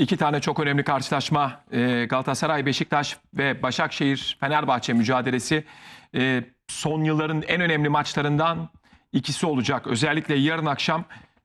İki tane çok önemli karşılaşma e, Galatasaray, Beşiktaş ve Başakşehir Fenerbahçe mücadelesi e, son yılların en önemli maçlarından ikisi olacak. Özellikle yarın akşam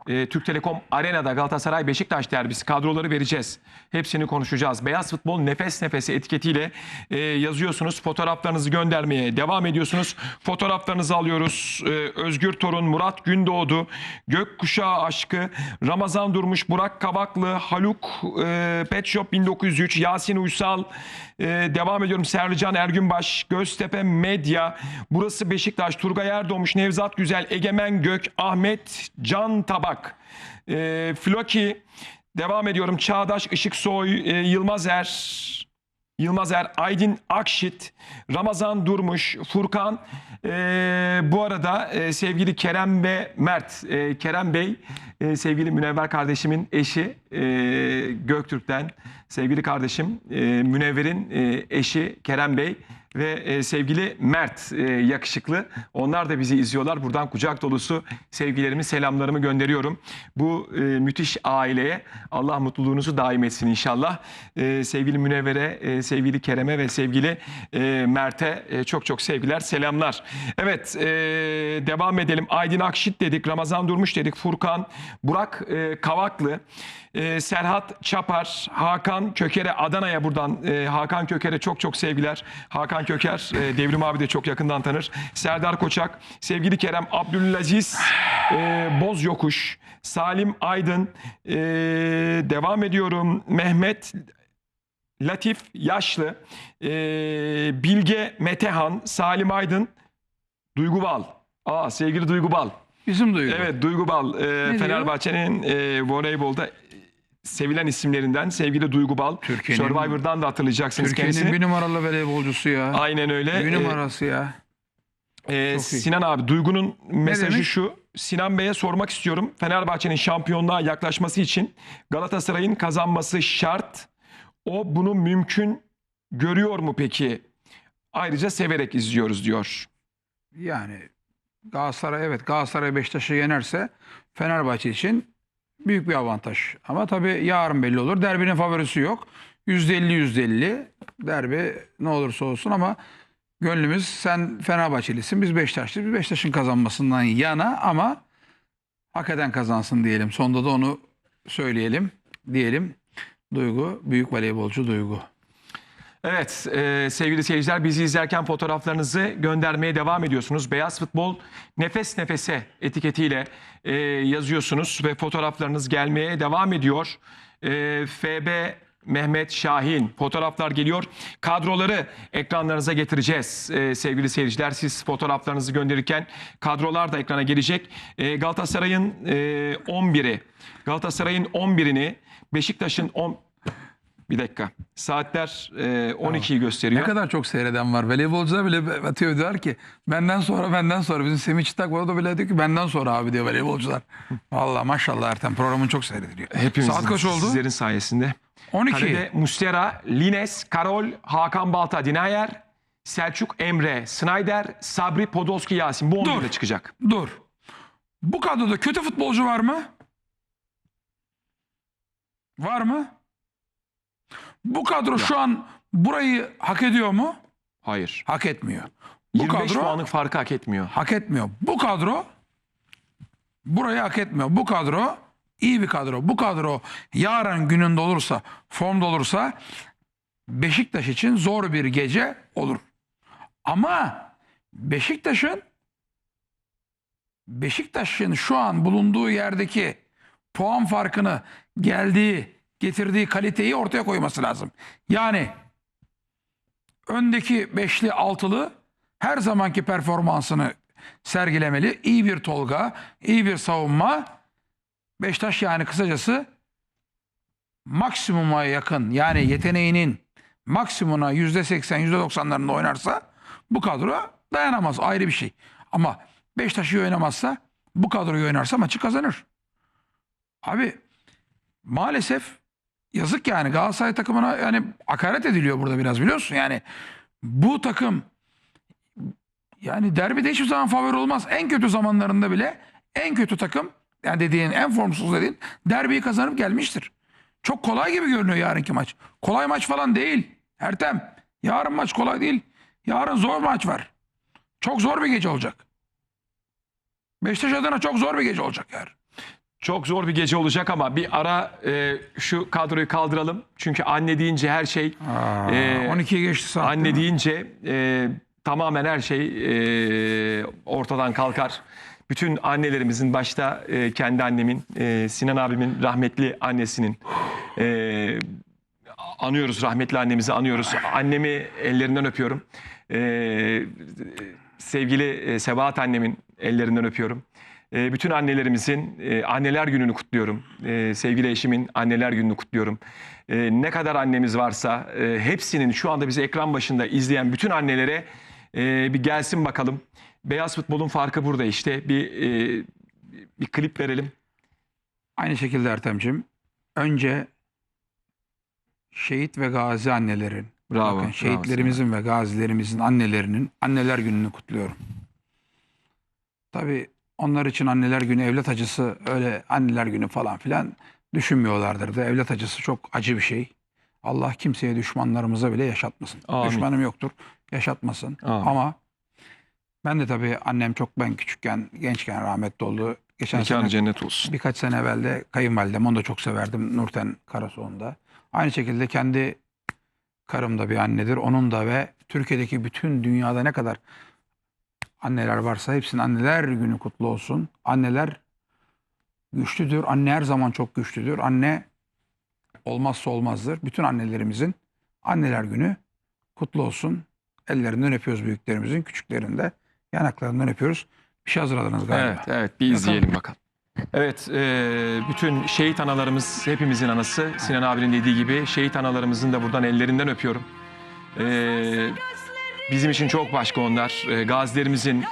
e, Türk Telekom Arena'da Galatasaray Beşiktaş derbisi kadroları vereceğiz. Hepsini konuşacağız. Beyaz Futbol nefes nefese etiketiyle e, yazıyorsunuz. Fotoğraflarınızı göndermeye devam ediyorsunuz. Fotoğraflarınızı alıyoruz. E, Özgür Torun, Murat Gündoğdu, Gökkuşağı Aşkı, Ramazan Durmuş, Burak Kavaklı, Haluk, e, Pet Shop 1903, Yasin Uysal, e, devam ediyorum. Sercan Ergünbaş, Göztepe Medya, burası Beşiktaş, Turgay Erdoğmuş, Nevzat Güzel, Egemen Gök, Ahmet Can Tabak, e, Floki, devam ediyorum. Çağdaş Işıksoy, e, Yılmaz Er, Yılmaz Er, Aydın Akşit, Ramazan Durmuş, Furkan. Ee, bu arada e, sevgili Kerem ve Mert, e, Kerem Bey e, sevgili Münevver kardeşimin eşi e, Göktürk'ten sevgili kardeşim e, Münevver'in e, eşi Kerem Bey ve e, sevgili Mert e, yakışıklı. Onlar da bizi izliyorlar. Buradan kucak dolusu sevgilerimi, selamlarımı gönderiyorum. Bu e, müthiş aileye Allah mutluluğunuzu daim etsin inşallah. E, sevgili Münevver'e, sevgili Kerem'e ve sevgili Mert'e çok çok sevgiler, selamlar. Evet, devam edelim. Aydın Akşit dedik, Ramazan Durmuş dedik, Furkan, Burak Kavaklı, Serhat Çapar, Hakan Köker'e Adana'ya buradan Hakan Köker'e çok çok sevgiler. Hakan Köker, e, Devrim abi de çok yakından tanır. Serdar Koçak, sevgili Kerem Abdülaziz, e, Boz Yokuş, Salim Aydın, e, devam ediyorum. Mehmet Latif Yaşlı, e, Bilge Metehan, Salim Aydın, Duygu Bal. Aa sevgili Duygu Bal. Bizim duygu. Evet Duygu Bal. e? Fenerbahçe'nin e, voleybolda sevilen isimlerinden sevgili Duygu Bal. Türkiye'nin- Survivor'dan da hatırlayacaksınız Türkiye'nin kendisini. bir numaralı voleybolcusu ya. Aynen öyle. Bir E, numarası ya. e, Çok iyi. Sinan abi Duygu'nun mesajı şu. Sinan Bey'e sormak istiyorum. Fenerbahçe'nin şampiyonluğa yaklaşması için Galatasaray'ın kazanması şart. O bunu mümkün görüyor mu peki? Ayrıca severek izliyoruz diyor. Yani Galatasaray evet Galatasaray Beşiktaş'ı yenerse Fenerbahçe için büyük bir avantaj. Ama tabii yarın belli olur. Derbinin favorisi yok. %50 %50 derbi ne olursa olsun ama gönlümüz sen Fenerbahçelisin biz Beşiktaşlıyız. Biz Beşiktaş'ın kazanmasından yana ama hak eden kazansın diyelim. Sonda da onu söyleyelim diyelim. Duygu, büyük voleybolcu Duygu. Evet e, sevgili seyirciler bizi izlerken fotoğraflarınızı göndermeye devam ediyorsunuz. Beyaz Futbol nefes nefese etiketiyle e, yazıyorsunuz ve fotoğraflarınız gelmeye devam ediyor. E, FB Mehmet Şahin fotoğraflar geliyor. Kadroları ekranlarınıza getireceğiz e, sevgili seyirciler. Siz fotoğraflarınızı gönderirken kadrolar da ekrana gelecek. E, Galatasaray'ın e, 11'i, Galatasaray'ın 11'ini, Beşiktaş'ın 10 bir dakika. Saatler e, 12'yi Ne gösteriyor. kadar çok seyreden var. Voleybolcular bile atıyor diyor ki benden sonra benden sonra. Bizim Semih Çıtak var o da bile diyor ki benden sonra abi diyor voleybolcular. Valla maşallah Ertem programın çok seyrediliyor. Hepimizin, Saat kaç oldu? Sizlerin sayesinde. 12. Kalede Mustera, Lines, Karol, Hakan Balta, Dinayer, Selçuk Emre, Snyder, Sabri Podolski, Yasin. Bu 11'de Dur. çıkacak. Dur. Bu kadroda kötü futbolcu var mı? Var mı? Bu kadro şu an burayı hak ediyor mu? Hayır. Hak etmiyor. Bu 25 kadro puanlık farkı hak etmiyor. hak etmiyor. Bu kadro burayı hak etmiyor. Bu kadro iyi bir kadro. Bu kadro yarın gününde olursa, formda olursa Beşiktaş için zor bir gece olur. Ama Beşiktaş'ın Beşiktaş'ın şu an bulunduğu yerdeki puan farkını geldiği, getirdiği kaliteyi ortaya koyması lazım. Yani öndeki beşli altılı her zamanki performansını sergilemeli. İyi bir Tolga, iyi bir savunma. Beşiktaş yani kısacası maksimuma yakın yani yeteneğinin maksimuna yüzde seksen, yüzde doksanlarında oynarsa bu kadro dayanamaz ayrı bir şey. Ama Beşiktaş iyi oynamazsa bu kadroyu oynarsa maçı kazanır. Abi maalesef yazık yani Galatasaray takımına yani hakaret ediliyor burada biraz biliyorsun. Yani bu takım yani derbide hiçbir zaman favori olmaz. En kötü zamanlarında bile en kötü takım yani dediğin en formsuz dediğin derbiyi kazanıp gelmiştir. Çok kolay gibi görünüyor yarınki maç. Kolay maç falan değil. Ertem. Yarın maç kolay değil. Yarın zor maç var. Çok zor bir gece olacak. Beşiktaş adına çok zor bir gece olacak yarın. Çok zor bir gece olacak ama bir ara e, şu kadroyu kaldıralım. Çünkü anne deyince her şey Aa, e, 12'ye geçti saat. Anne deyince e, tamamen her şey e, ortadan kalkar. Bütün annelerimizin başta e, kendi annemin, e, Sinan abimin rahmetli annesinin e, anıyoruz rahmetli annemizi anıyoruz. Annemi ellerinden öpüyorum. E, sevgili e, Sebahat annemin ellerinden öpüyorum. E, bütün annelerimizin e, anneler gününü kutluyorum. E, sevgili eşimin anneler gününü kutluyorum. E, ne kadar annemiz varsa e, hepsinin şu anda bizi ekran başında izleyen bütün annelere e, bir gelsin bakalım. Beyaz futbolun farkı burada işte. Bir e, bir klip verelim. Aynı şekilde Ertem'cim. Önce şehit ve gazi annelerin, Bravo. bakın şehitlerimizin ve gazilerimizin annelerinin anneler gününü kutluyorum. Tabii onlar için anneler günü evlat acısı öyle anneler günü falan filan düşünmüyorlardır da evlat acısı çok acı bir şey. Allah kimseye düşmanlarımıza bile yaşatmasın. Amin. Düşmanım yoktur. Yaşatmasın. Amin. Ama ben de tabii annem çok ben küçükken, gençken rahmetli oldu. Geçen sene Mekanı cennet olsun. Birkaç sene evvel de kayınvalidem onu da çok severdim Nurten Karasoğlu'nda. Aynı şekilde kendi karım da bir annedir. Onun da ve Türkiye'deki bütün dünyada ne kadar anneler varsa hepsinin anneler günü kutlu olsun. Anneler güçlüdür. Anne her zaman çok güçlüdür. Anne olmazsa olmazdır. Bütün annelerimizin anneler günü kutlu olsun. Ellerinden öpüyoruz büyüklerimizin, küçüklerinde yanaklarından öpüyoruz. Bir şey hazırladınız galiba. Evet, evet bir izleyelim bakalım. Evet, e, bütün şehit analarımız hepimizin anası. Sinan abinin dediği gibi şehit analarımızın da buradan ellerinden öpüyorum. E, bizim için çok başka onlar. E, gazilerimizin,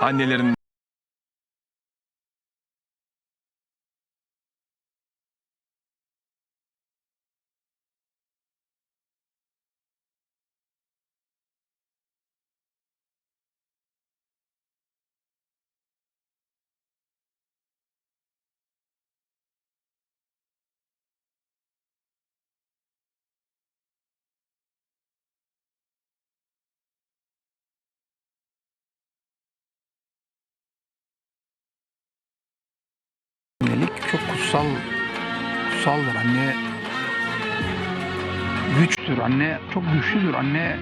annelerin kutsaldır. Anne güçtür. Anne çok güçlüdür. Anne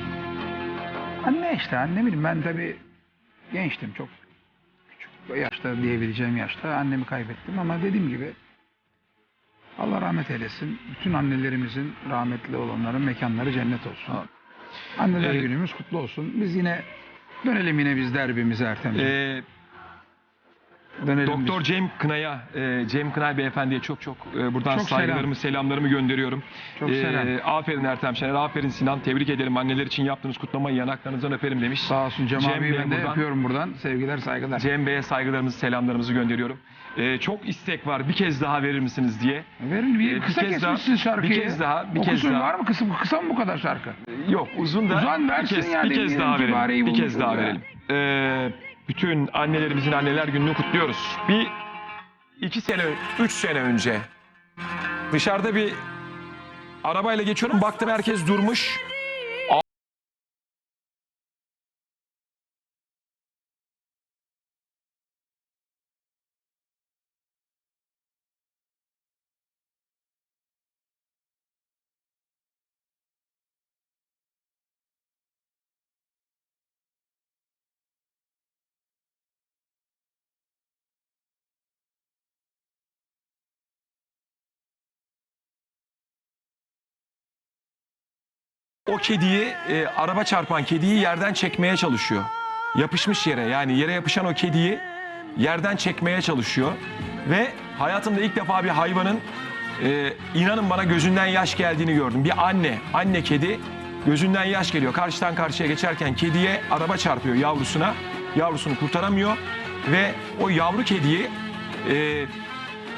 anne işte. Anne bileyim ben tabii gençtim çok. Küçük yaşta diyebileceğim yaşta annemi kaybettim ama dediğim gibi Allah rahmet eylesin. Bütün annelerimizin rahmetli olanların mekanları cennet olsun. Anneler Evet. günümüz kutlu olsun. Biz yine dönelim yine biz derbimize Ertem'ciğim. e, dönelim biz. Doktor Cem Kınay'a, e, Cem Kınay beyefendiye çok çok e, buradan Çok saygılarımı, selamlarımı gönderiyorum. Çok E, selam. aferin Ertem Şener, aferin Sinan. Tebrik ederim. Anneler için yaptığınız kutlamayı yanaklarınızdan öperim demiş. Sağ olsun Cem, Cem abiyi ben de buradan- öpüyorum buradan. Sevgiler saygılar. Cem Bey'e saygılarımızı, selamlarımızı gönderiyorum. Ee, çok istek var. Bir kez daha verir misiniz diye. Verin bir Ee, bir kısa kez daha- kesmişsin şarkıyı. bir kez daha, bir Okusun kez daha. var mı? Kısa, kısa mı bu kadar şarkı? Yok uzun da bir versin kez, yani, bir kez bir daha verelim. Bir kez daha verelim. Ee, bütün annelerimizin anneler gününü kutluyoruz. Bir iki sene, üç sene önce dışarıda bir arabayla geçiyorum. Baktım herkes durmuş. O kediyi, e, araba çarpan kediyi yerden çekmeye çalışıyor. Yapışmış yere yani yere yapışan o kediyi yerden çekmeye çalışıyor. Ve hayatımda ilk defa bir hayvanın e, inanın bana gözünden yaş geldiğini gördüm. Bir anne, anne kedi gözünden yaş geliyor. Karşıdan karşıya geçerken kediye araba çarpıyor yavrusuna. Yavrusunu kurtaramıyor ve o yavru kediyi e,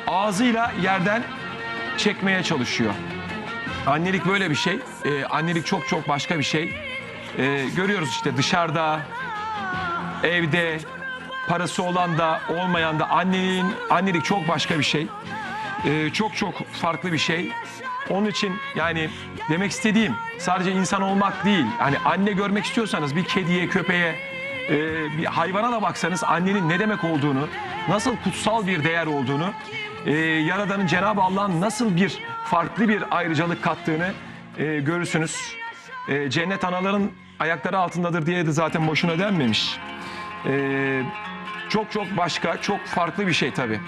ağzıyla yerden çekmeye çalışıyor. Annelik böyle bir şey. Ee, annelik çok çok başka bir şey. Ee, görüyoruz işte dışarıda, evde, parası olan da olmayan da anneliğin, annelik çok başka bir şey. e, çok çok farklı bir şey. Onun için yani demek istediğim sadece insan olmak değil. Hani anne görmek istiyorsanız bir kediye, köpeğe, e, bir hayvana da baksanız annenin ne demek olduğunu, nasıl kutsal bir değer olduğunu, e, Yaradan'ın Cenab-ı Allah'ın nasıl bir farklı bir ayrıcalık kattığını e, görürsünüz. E, cennet anaların ayakları altındadır diye de zaten boşuna denmemiş. E, çok çok başka, çok farklı bir şey tabii.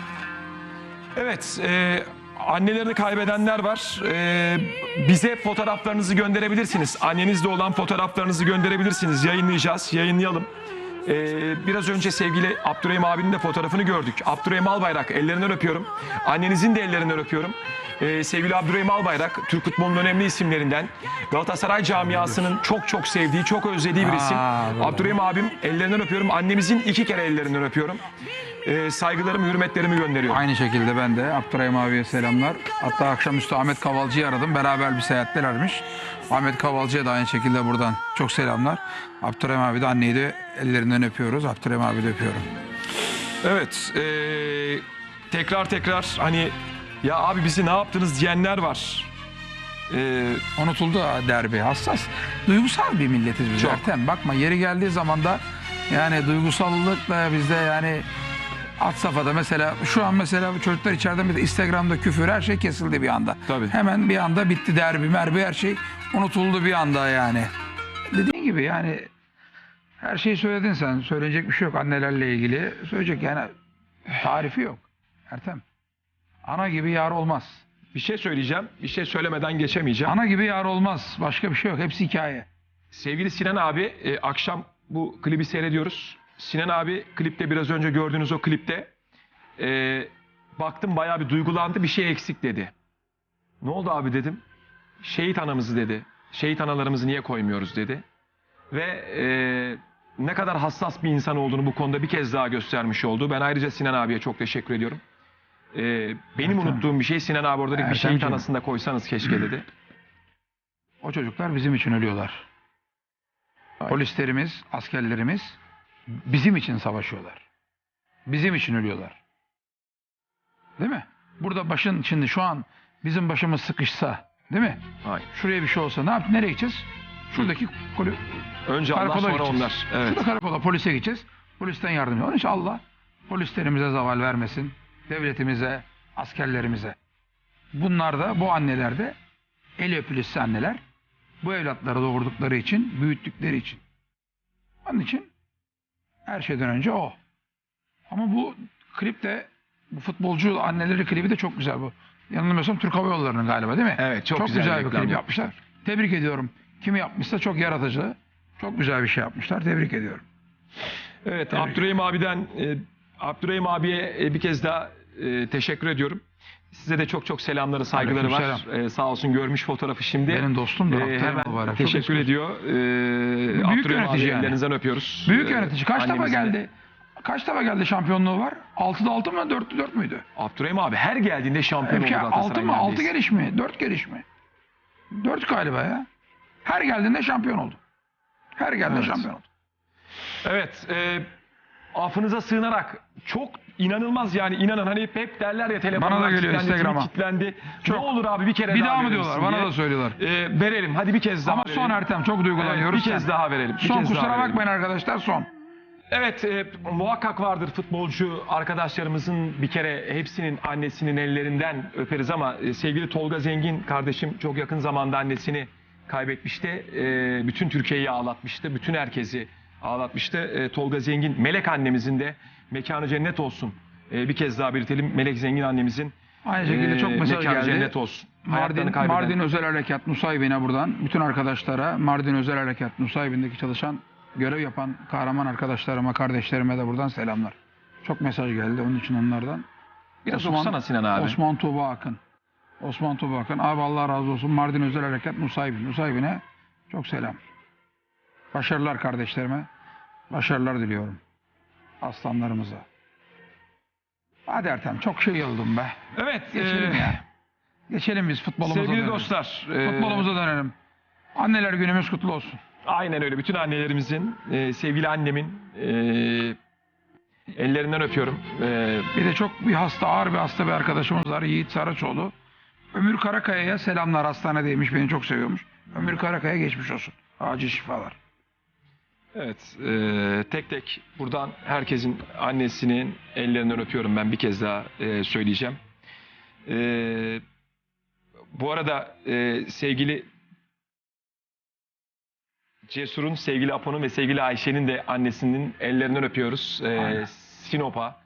Evet, e, annelerini kaybedenler var. E, bize fotoğraflarınızı gönderebilirsiniz. Annenizle olan fotoğraflarınızı gönderebilirsiniz. Yayınlayacağız, yayınlayalım. E, biraz önce sevgili Abdurrahim abinin de fotoğrafını gördük. Abdurrahim Albayrak, ellerinden öpüyorum. Annenizin de ellerinden öpüyorum. E, sevgili Abdurrahim Albayrak, Türk futbolunun önemli isimlerinden. Galatasaray camiasının çok çok sevdiği, çok özlediği bir isim. Abdurrahim abim, ellerinden öpüyorum. Annemizin iki kere ellerinden öpüyorum. E, saygılarımı, hürmetlerimi gönderiyorum. Aynı şekilde ben de Abdurrahim abiye selamlar. Hatta akşamüstü Ahmet Kavalcı'yı aradım. Beraber bir seyahattelermiş. Ahmet Kavalcı'ya da aynı şekilde buradan çok selamlar. Abdurrahim abi de anneyi de ellerinden öpüyoruz. Abdurrahim abi de öpüyorum. Evet, eee, tekrar tekrar hani ya abi bizi ne yaptınız diyenler var. Eee, Unutuldu ha derbi. Hassas. Duygusal bir milletiz biz Çok. Ertem. Bakma yeri geldiği zaman da yani duygusallıkla bizde yani at safhada mesela şu an mesela bu çocuklar içeriden bir de Instagram'da küfür her şey kesildi bir anda. Tabii. Hemen bir anda bitti derbi merbi her şey unutuldu bir anda yani. Dediğin gibi yani her şeyi söyledin sen. Söyleyecek bir şey yok annelerle ilgili. Söyleyecek yani tarifi yok. Ertem. Ana gibi yar olmaz. bir şey söyleyeceğim, bir şey söylemeden geçemeyeceğim. Ana gibi yar olmaz. Başka bir şey yok. Hepsi hikaye. Sevgili Sinan abi, e, akşam bu klibi seyrediyoruz. Sinan abi klipte biraz önce gördüğünüz o klipte e, baktım bayağı bir duygulandı, bir şey eksik dedi. Ne oldu abi dedim. Şehit anamızı dedi. Şehit analarımızı niye koymuyoruz dedi. Ve e, ne kadar hassas bir insan olduğunu bu konuda bir kez daha göstermiş oldu. Ben ayrıca Sinan abiye çok teşekkür ediyorum. E, benim Ertem. unuttuğum bir şey Sinan abi orada dedi bir şehit Ertemciğim. anasını da koysanız keşke dedi. O çocuklar bizim için ölüyorlar. Aynen. Polislerimiz, askerlerimiz bizim için savaşıyorlar. Bizim için ölüyorlar. Değil mi? Burada başın şimdi şu an bizim başımız sıkışsa, değil mi? Hayır. Şuraya bir şey olsa ne yap? Nereye gideceğiz? Şuradaki kolu, Önce Allah karakola sonra gideceğiz. onlar. Evet. Şurada karakola polise gideceğiz. Polisten yardım Onun için Allah polislerimize zaval vermesin. Devletimize, askerlerimize. Bunlar da bu anneler de el öpülüsü anneler bu evlatları doğurdukları için, büyüttükleri için. Onun için her şeyden önce o. Ama bu klip de bu futbolcu anneleri klibi de çok güzel bu. Yanılmıyorsam Türk Hava Yolları'nın galiba değil mi? Evet, çok çok güzel güzel, bir klip yapmışlar. Tebrik ediyorum. Kimi yapmışsa çok yaratıcı. Çok güzel bir şey yapmışlar. Tebrik ediyorum. Evet, Abdurrahim abiden, e, Abdurrahim abiye e, bir kez daha e, teşekkür ediyorum. Size de çok çok selamları, saygıları var. Aleykümselam. E, sağ olsun görmüş fotoğrafı şimdi. Benim dostum da E, Abdurrahim hemen mübarek. Teşekkür ediyor. E, büyük Abdurrahim yönetici yani. ellerinizden öpüyoruz. Büyük yönetici. Kaç defa geldi? Kaç defa geldi şampiyonluğu var? 6'da 6 mı 4'te 4 müydü? Abdurrahim abi her geldiğinde şampiyon oldu Galatasaray. 6 mı? 6 neredeyse. geliş mi? 4 geliş mi? 4 galiba ya. Her geldiğinde şampiyon oldu. Her geldiğinde Evet. şampiyon oldu. Evet, e, affınıza sığınarak çok inanılmaz yani inanın hani hep, derler ya telefonlar Bana da geliyor Instagram'a. kilitlendi. Çok. Ne olur abi bir kere Bir daha daha mı diyorlar? Bana da söylüyorlar. E, verelim hadi bir kez daha Ama verelim. son Ertem çok Evet, duygulanıyoruz. bir kez daha verelim. bir Son kez kusura bakmayın arkadaşlar son. Evet e, muhakkak vardır futbolcu arkadaşlarımızın bir kere hepsinin annesinin ellerinden öperiz ama e, sevgili Tolga Zengin kardeşim çok yakın zamanda annesini kaybetmişti. E, bütün Türkiye'yi ağlatmıştı. Bütün herkesi ağlatmıştı. E, Tolga Zengin Melek annemizin de mekanı cennet olsun. E, bir kez daha belirtelim Melek Zengin annemizin Aynı şekilde çok e, mesaj mekanı geldi. cennet olsun. Mardin. Mardin Özel Harekat Nusaybin'e buradan bütün arkadaşlara, Mardin Özel Harekat Nusaybin'deki çalışan, görev yapan kahraman arkadaşlarıma, kardeşlerime de buradan selamlar. Çok mesaj geldi onun için onlardan. Biraz Osman- okusana Sinan abi. Osman Tuğba Akın. Osman Tuğba Akın. Abi Allah razı olsun. Mardin Özel Harekat Nusaybin. Nusaybin'e çok selam. Başarılar kardeşlerime. Başarılar diliyorum. Aslanlarımıza. Hadi Ertem çok şey yıldım be. Evet. Geçelim e, ya. Geçelim biz futbolumuza Sevgili dönelim. dostlar. e, Futbolumuza dönelim. Anneler günümüz kutlu olsun. Aynen öyle. Bütün annelerimizin, e, sevgili annemin e, Ellerinden öpüyorum. Ee, Bir de çok bir hasta, ağır bir hasta bir arkadaşımız var. Yiğit Saraçoğlu. Ömür Karakaya'ya selamlar hastanedeymiş. Beni çok seviyormuş. Ömür Karakaya geçmiş olsun. Acil şifalar. Evet, e, tek tek buradan herkesin annesinin ellerinden öpüyorum ben bir kez daha e, söyleyeceğim. E, bu arada e, sevgili Cesur'un, sevgili Apo'nun ve sevgili Ayşe'nin de annesinin ellerinden öpüyoruz. E, Aynen. Sinop'a.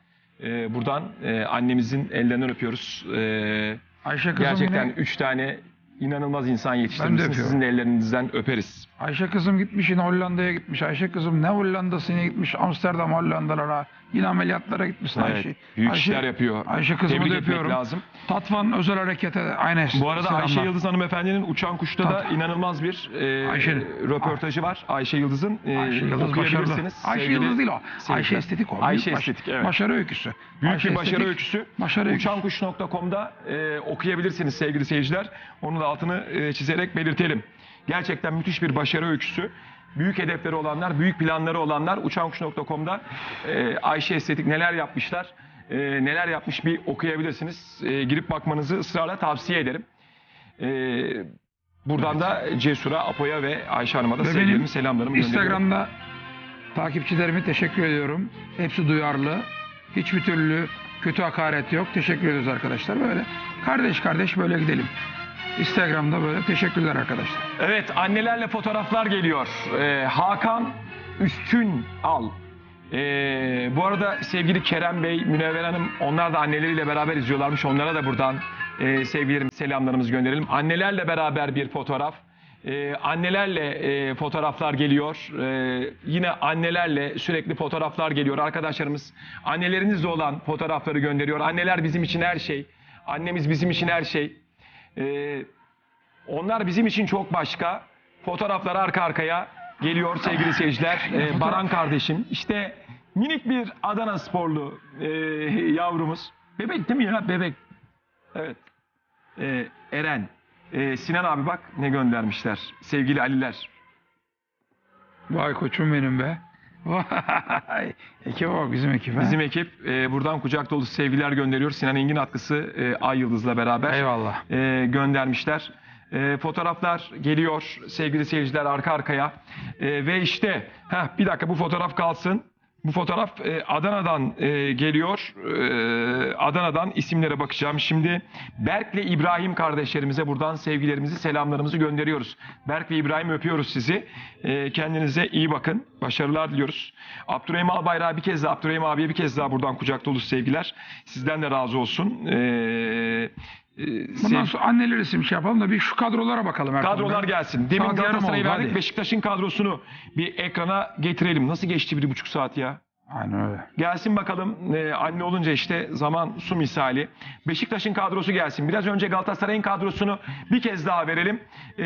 E, buradan e, annemizin ellerinden öpüyoruz. E, Ayşe kızım gerçekten yine, üç tane inanılmaz insan yetiştirmişsiniz. öpüyorum. Sizin de ellerinizden öperiz. Ayşe kızım gitmiş yine Hollanda'ya gitmiş. Ayşe kızım ne Hollanda'sına gitmiş. Amsterdam Hollandalara. Yine ameliyatlara gitmiş Evet, Ayşe. büyük Ayşe, işler yapıyor. Ayşe kızımı Tebrik da etmek öpüyorum. lazım. Tatvan özel harekete aynı Bu arada selamlar. Ayşe Yıldız hanımefendinin Uçan Kuş'ta da Tabii. inanılmaz bir e, Ayşe'nin. röportajı var. Ayşe Yıldız'ın e, Ayşe Yıldız başarılı. okuyabilirsiniz. Ayşe Sevgili Yıldız değil o. seyirciler. Ayşe estetik o. Ayşe Büyük baş- estetik evet. Başarı öyküsü. Büyük Ayşe bir başarı estetik, öyküsü. Başarı öyküsü. Uçankuş.com'da e, okuyabilirsiniz sevgili seyirciler. Onun da altını e, çizerek belirtelim. Gerçekten müthiş bir başarı öyküsü. Büyük hedefleri olanlar, büyük planları olanlar Uçankuş.com'da e, Ayşe Estetik neler yapmışlar, e, neler yapmış bir okuyabilirsiniz. Girip bakmanızı ısrarla tavsiye ederim. Buradan da Cesur'a, Apo'ya ve Ayşe Hanım'a da sevgilerimi, selamlarımı gönderiyorum. Instagram'da takipçilerime teşekkür ediyorum. Hepsi duyarlı. Hiçbir türlü kötü hakaret yok. Teşekkür ediyoruz arkadaşlar. Böyle kardeş kardeş böyle gidelim. Instagram'da böyle teşekkürler arkadaşlar. Evet annelerle fotoğraflar geliyor. Ee, Hakan Üstün Al. Ee, bu arada sevgili Kerem Bey, Münevver Hanım onlar da anneleriyle beraber izliyorlarmış. Onlara da buradan e, sevgilerimizi, selamlarımızı gönderelim. Annelerle beraber bir fotoğraf. Ee, annelerle e, fotoğraflar geliyor. Ee, yine annelerle sürekli fotoğraflar geliyor. Arkadaşlarımız annelerinizle olan fotoğrafları gönderiyor. Anneler bizim için her şey. Annemiz bizim için her şey. Ee, onlar bizim için çok başka. Fotoğraflar arka arkaya geliyor sevgili seyirciler. Ee, Baran kardeşim. işte minik bir Adana sporlu e, yavrumuz. Bebek değil mi ya? Bebek. Evet. Ee, Eren. Ee, Sinan abi bak ne göndermişler. Sevgili Aliler. Vay koçum benim be. Vay. Ekibe bak bizim ekip. ha. Bizim ekip e, buradan kucak dolusu sevgiler gönderiyor. Sinan Engin atkısı e, Ay Yıldız'la beraber. Eyvallah. e, göndermişler. E, fotoğraflar geliyor sevgili seyirciler arka arkaya. E, ve işte heh, bir dakika bu fotoğraf kalsın. Bu fotoğraf e, Adana'dan e, geliyor. E, Adana'dan isimlere bakacağım. Şimdi Berk ve İbrahim kardeşlerimize buradan sevgilerimizi, selamlarımızı gönderiyoruz. Berk ve İbrahim öpüyoruz sizi. E, kendinize iyi bakın. Başarılar diliyoruz. Abdurrahim Albayrak'a bir kez daha, Abdurrahim abiye bir kez daha buradan kucak dolusu sevgiler. Sizden de razı olsun. E, Bundan sev- sonra anneler isim şey yapalım da bir şu kadrolara bakalım. Ertuğrul Kadrolar Bey. gelsin. Demin Saat yarım Galatasaray'ı oldu, verdik. hadi. Beşiktaş'ın kadrosunu bir ekrana getirelim. Nasıl geçti bir buçuk saat ya? Aynen öyle. Gelsin bakalım. Ee, anne olunca işte zaman su misali. Beşiktaş'ın kadrosu gelsin. Biraz önce Galatasaray'ın kadrosunu bir kez daha verelim. Ee,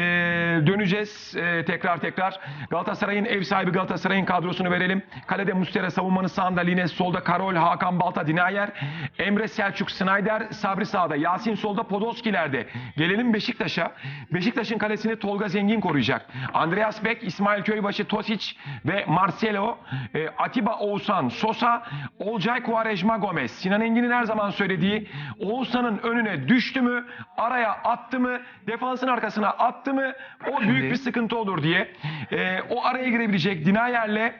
döneceğiz ee, tekrar tekrar. Galatasaray'ın ev sahibi Galatasaray'ın kadrosunu verelim. Kalede Mustera, savunmanın sağında Lines, solda Karol, Hakan Balta, Dinayer, Emre Selçuk, Snyder, Sabri sağda, Yasin solda, Podolski'lerde. Gelelim Beşiktaş'a. Beşiktaş'ın kalesini Tolga Zengin koruyacak. Andreas Beck, İsmail Köybaşı, Tosic ve Marcelo, e, Atiba Oğuzhan, Sosa, Olcay Quaresma Gomez. Sinan Engin'in her zaman söylediği Oğuzhan'ın önüne düştü mü, araya attı mı, defansın arkasına attı mı o büyük bir sıkıntı olur diye. E, o araya girebilecek Dinayer'le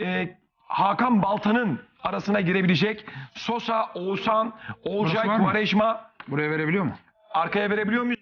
e, Hakan Balta'nın arasına girebilecek Sosa, Oğuzhan, Olcay? Quaresma Buraya verebiliyor mu? arkaya verebiliyor muyuz?